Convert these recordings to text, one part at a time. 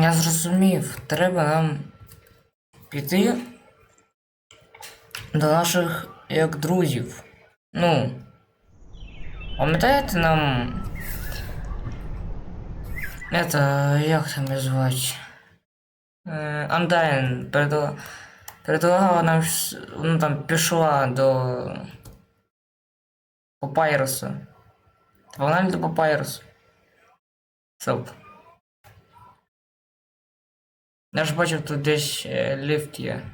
Я зрозумів, треба нам піти до наших як друзів. Ну. Пам'ятаєте нам. Это, як там звати? Е, Андайн предла... предлагала нам, ну там пішла до Папайруса. Погнали до Папайруса. Стоп. Я ж бачив тут десь е, ліфт є.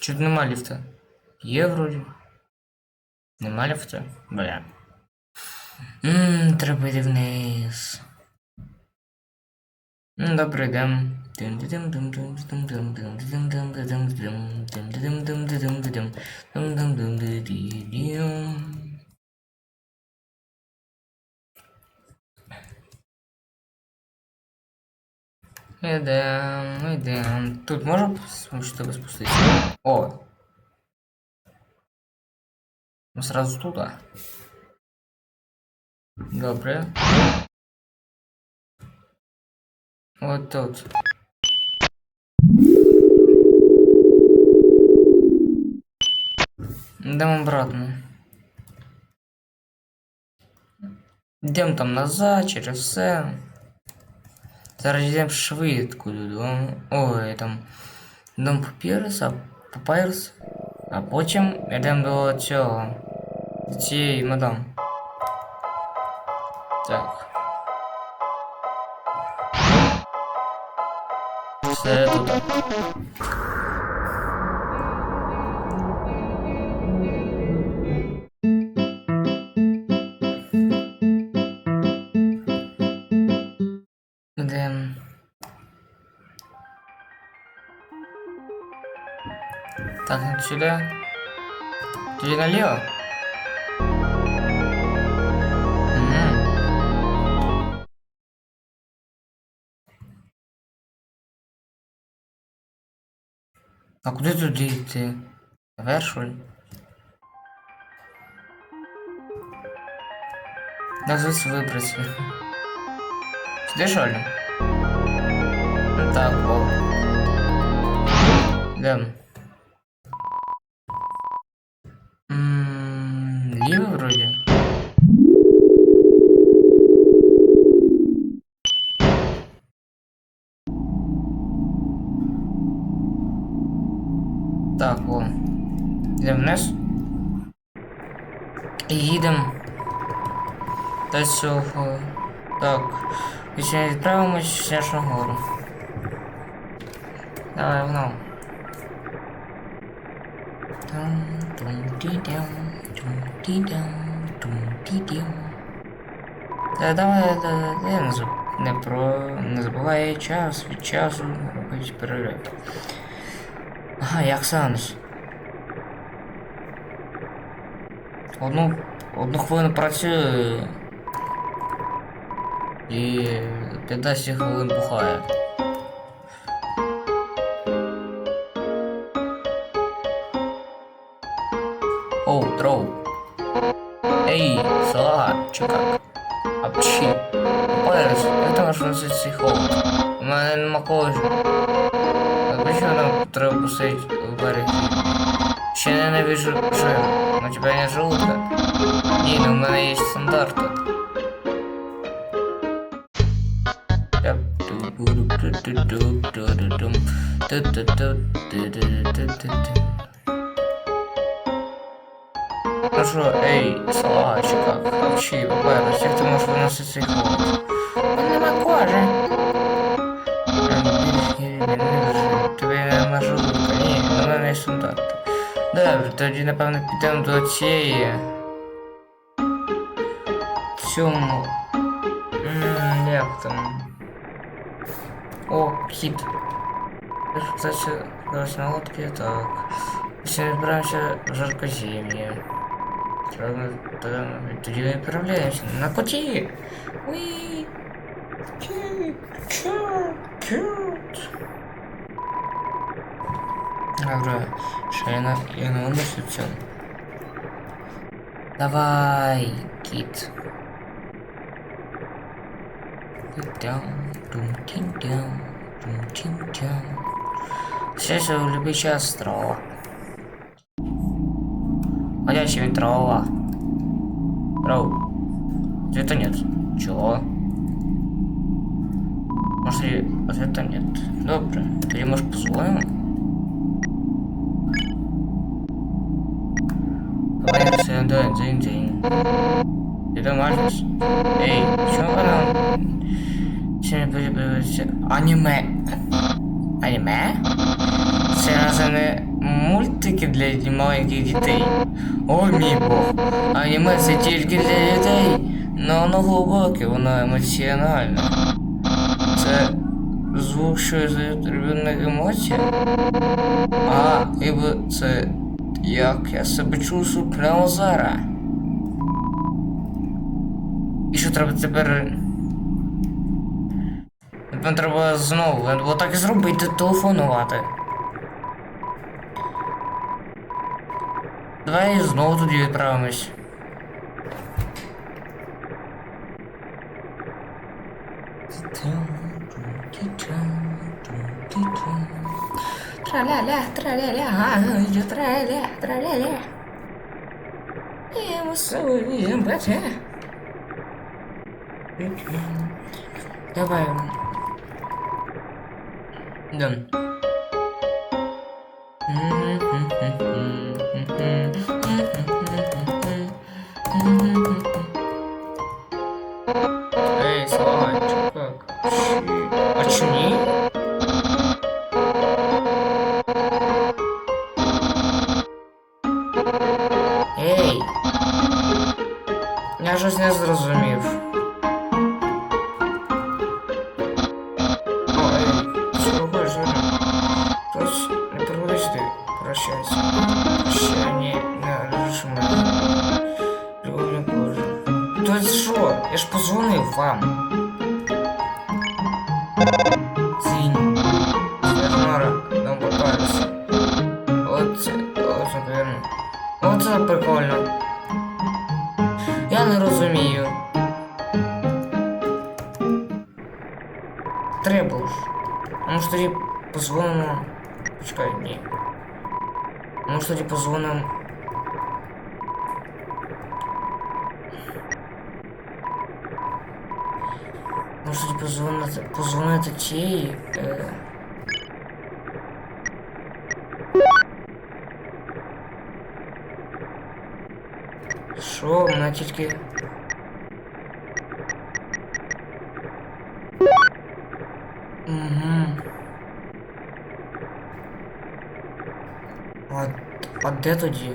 Чуть нема ліфта. Є вроді. Нема ліфта? Бля. Ммм, треба йти вниз. Добре, йдем. Ідем, ідем. Тут можна спустити тебе спуститися? О! Ну, сразу туда. Добре. Вот тут. Идем обратно. Йдемо там назад, через все. Зараз йдемо швидко додому. Ой, там. Дом Папірус, а Папайрус. А потім йдемо до цього. До цієї мадам. Так. Все тут. Так, ну сюда. Наліво. Мгм. А куди туди йти? Наверх, що ли? Я звідси вибратися. Сюди, що ли? Ну так, о. Йдемо. Цього. Так. І ще відправимось в Сняжну гору. Давай, воно. Дум, дум, ді-дям, дум, ді-дям, дум. Та давай, да, да, не, заб... не про... не забувай час від часу робити перерив. Ага, як Санс. Одну, одну хвилину працюю і 15 хвилин бухає. Оу, дроу. Ей, салага, як? Апчі. Перес, як ти можеш носити цей холод? У мене нема кожи. Обычно нам треба посидеть в берег. Ще ненавижу жир. У тебя нет желудка? Ні, ну у мене є стандарти. Що, ей, салачка, хавчі, баберус, як ти можеш виносити цей холод? Нема кожи. Тобі нема желудка, ні, мене є стандарти. Добре, тоді напевно підемо до цієї. Цьому. Як там? О, кіт. Кстати, зараз на лодці, так. Все відправимося в жаркозем'я. Треба тоді, тоді відправляємося на коті. Уі. Кіт, кіт, кіт. Добре, що я на я на умислю цьому. Давай, кіт. Все в любий час трава. Ходячая ведь трава. Трав. Ответа нет. Чего? Может, и ответа нет. Добре. Или может позвоним? Давай, да, день, день. Ты домашний? Эй, чего вы нам... Сегодня появилось аниме. Аніме? Це разве не мультики для маленьких дітей. О мій бог. Аніме це тільки для дітей. Но воно глибоке, воно емоціональне. Це звук, що іздають улюблених емоцій. А, ніби це як я себе чувствую прямо зараз. Що треба тепер. Напевно, треба знову бо так і зробити, телефонувати. Давай знову тоді відправимось. Траля-ля, траля-ля, траля-ля. Мы сегодня бача. Давай. Дон. Эй, Слава, чё как? Очни. Ей! Я щось не зрозумів. не розумію. Треба ж. А може тоді позвонимо. Почекай, ні. Може тоді позвонимо. Може тоді позвонити, позвонити тієї. Е... Що, вона тільки. Угу. А, а де тоді?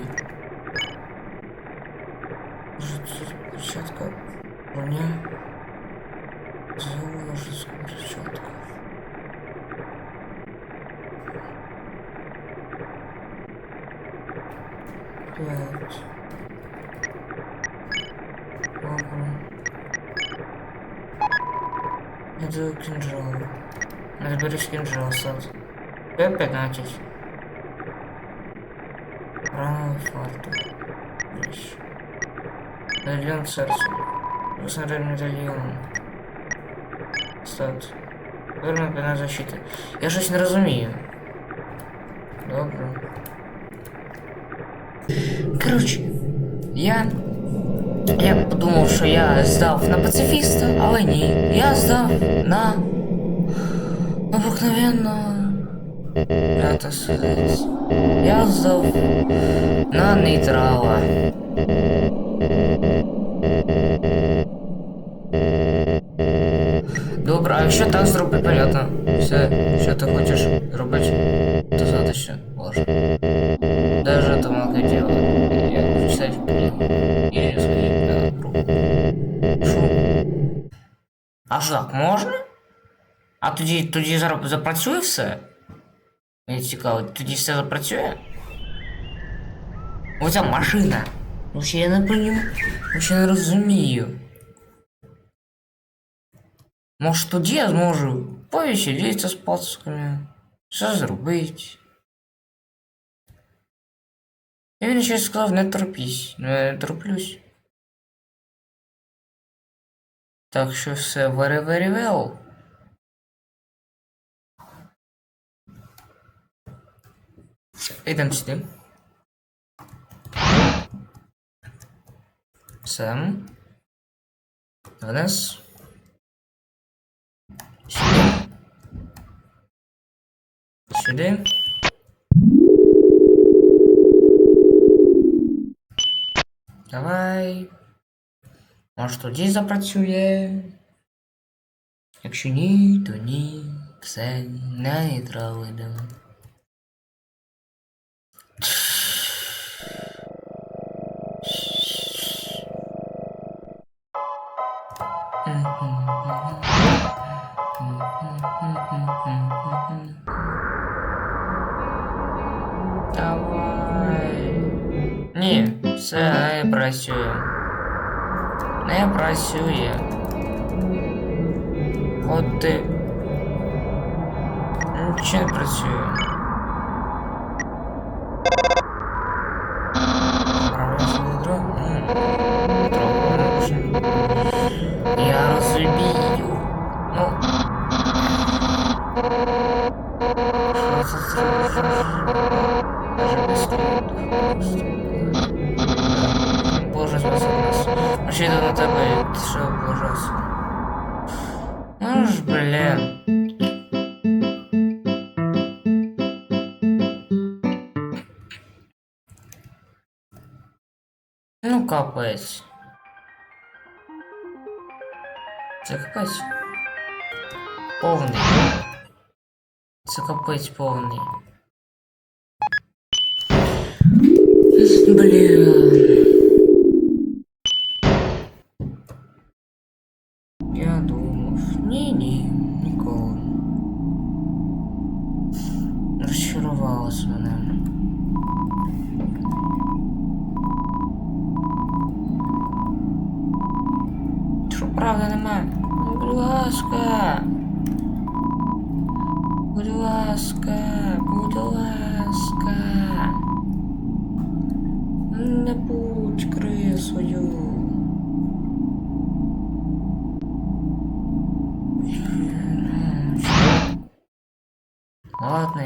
Медальон сердца. Посмотрим медальон. Стат. Верна пена защиты. Я щось не розумію. Добре. Коротше, я. Я подумав, що я здав на пацифіста, але ні. Я здав на обикновенно. Я так сказати. Я здав на нейтрала. Добре, а якщо так зроби, понятно. Все, що ти хочеш робити, достаточно можна. Даже это много дело. Я представить книгу. Или сходить на группу. Шо? А що так можна? А тоді, тоді зараз запрацює все? Мені цікаво, тоді все запрацює? Оця машина. Ну я не понімаю, ну, ще не розумію. Може тоді я зможу повеселитися з пацками, все зробити. І він ще сказав, не торопись, ну я не тороплюсь. Так що все very very well. Ідемо сюди. Все. Вниз. Сюди. Давай. Може тоді запрацює. Якщо ні, то ні. Все, на нейтрал Ні, все не працює. Не працює. От ти. Нічого не працює. Капець. Повний. Це капець повний. Блін.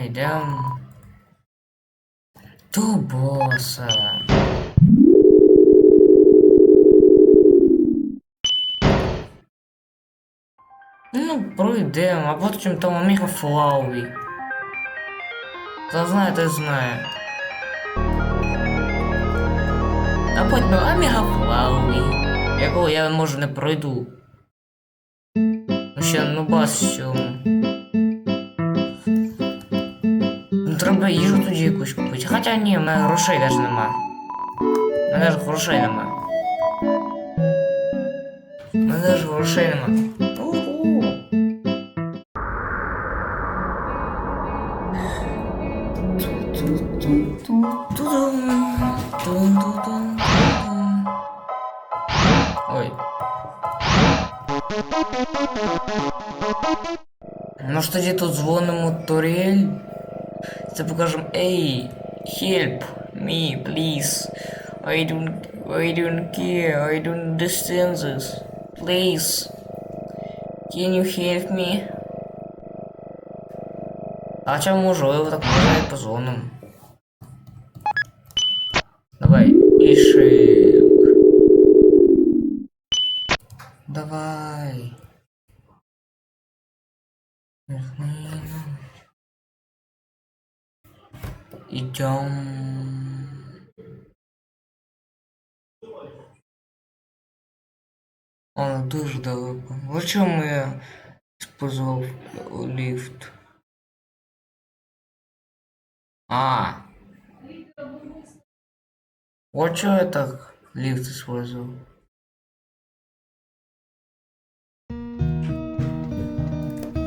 Ладно, йдем. До боса. Ну, пройдемо, а потім там Омега Флауі. Хто знає, той знає. А потім Омега Флауі. Якого я може не пройду. Ну ще ну бас в треба їжу тоді якусь купити. Хоча ні, в мене грошей навіть нема. У мене ж грошей нема. У мене ж грошей нема. Ой. Ну ж тоді тут дзвонимо Торіель. Це покажемо Ей, help me, please. I don't I don't care, I don't understand this. Please. Can you help me? А чому можливо, так можна і позвонимо. Идем. Он дуже далеко. Вот чому я использовал лифт. А. Вот что я так лифт использовал.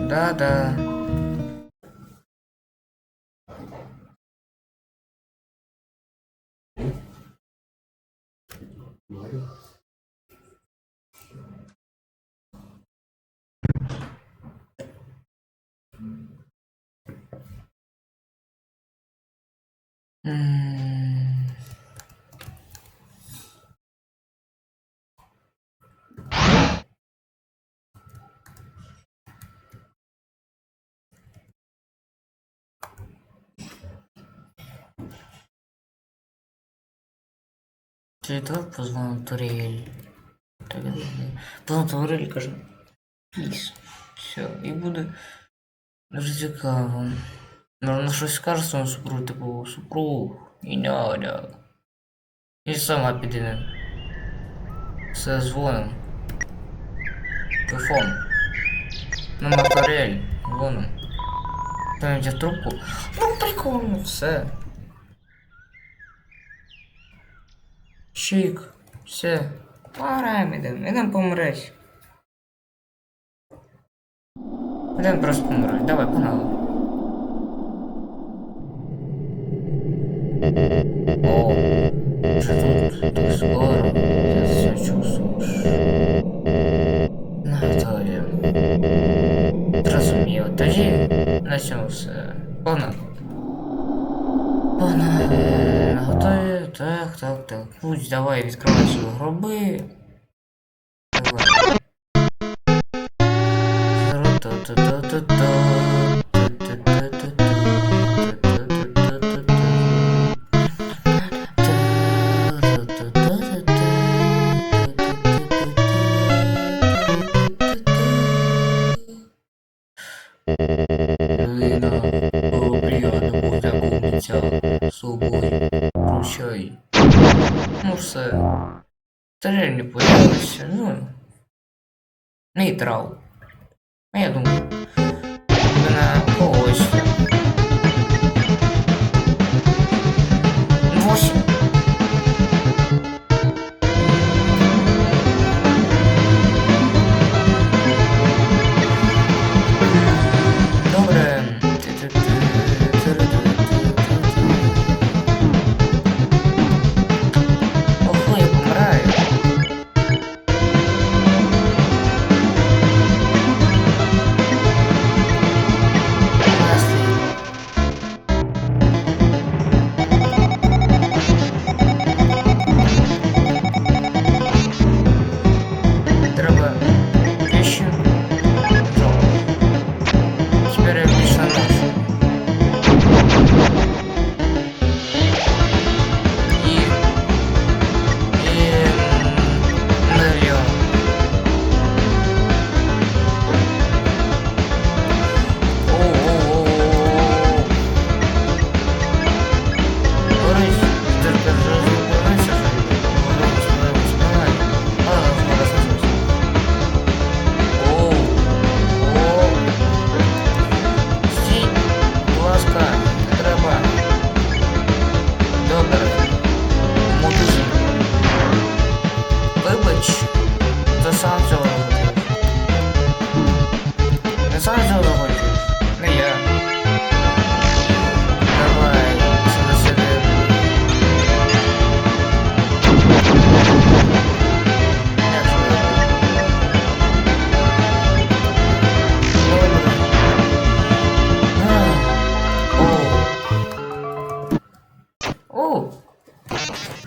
Да-да. 没有 Так, я думаю. Позвонимо Турель, каже. Пліс. Все, і буде дуже. Ну, вона щось скаже своєму супругу, типу, супруг, і няня. І сама піде. Все, дзвоним. Телефон. Номер Турель. Дзвоним. Там йде в трубку. Ну, прикольно, все. Чик, все. Пограємо ідемо, ідемо помреш. Ідемо просто помреш. Давай, погнали. О, що тут? Так скоро. Я все чувствуєш. Наготові. Зрозуміло. Тоді на цьому все. Погнали. Погнали. Готові? Так, так, так. Пусть давай, відкривай свої гроби. Давай. Лина, Тарель не появилася, ну. Нейтрал. А я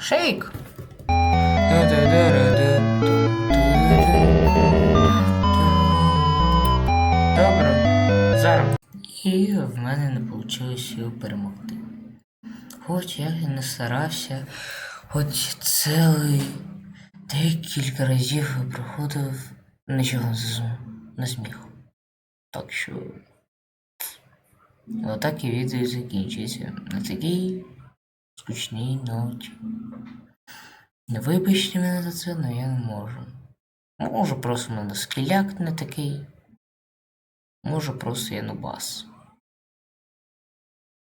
Шейк. Добре. Зараз. І в мене не вийшло його перемогти. Хоч я не старався, хоч цілий декілька разів проходив, нічого не не зміг. Так що. Отак і відео закінчиться. На такій скучній ноті. Не вибачте мене за це, але я не можу. Може просто в мене скеляк не такий. Може просто я нубас.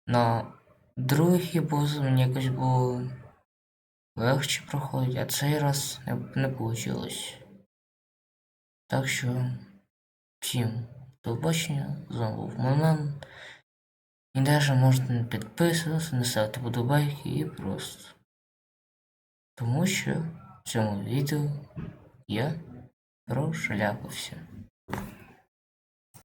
Но другі боси мені якось було легше проходить, а цей раз не, не вийшло. Так що всім побачення, з вами був Момент. І навіть можна підписуватися, не ставити подобайки і просто. Тому що в цьому відео я прошляпався.